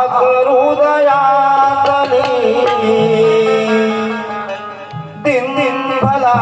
ठाकर हृदयातली दिन दिन भला